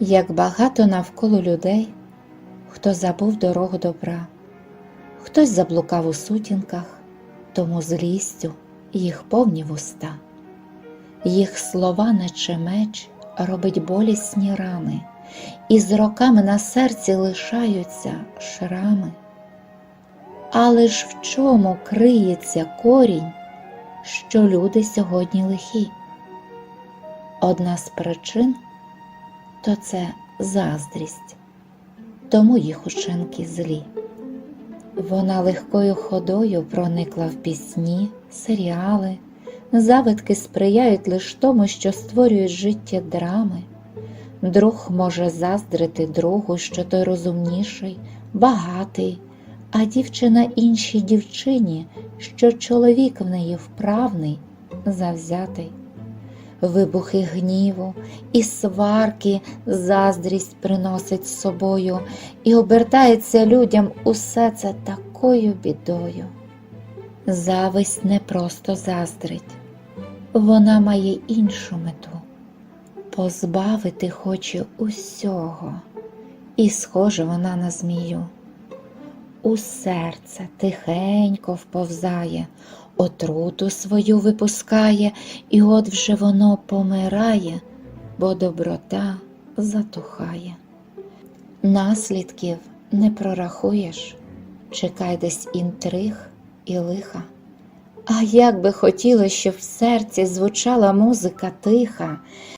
як багато навколо людей, хто забув дорогу добра, хтось заблукав у сутінках, тому злістю їх повні вуста, їх слова, наче меч, робить болісні рани, і з роками на серці лишаються шрами. Але ж в чому криється корінь, що люди сьогодні лихі? Одна з причин то це заздрість, тому їх учинки злі. Вона легкою ходою проникла в пісні, серіали, завитки сприяють лиш тому, що створюють життя драми. Друг може заздрити другу, що той розумніший, багатий, а дівчина іншій дівчині, що чоловік в неї вправний, завзятий. Вибухи гніву і сварки заздрість приносить з собою і обертається людям усе це такою бідою. Зависть не просто заздрить, вона має іншу мету позбавити хоче усього, і схожа вона на змію. У серце тихенько вповзає, отруту свою випускає, і от вже воно помирає, бо доброта затухає. Наслідків не прорахуєш, чекай десь інтриг і лиха. А як би хотілося, щоб в серці звучала музика тиха,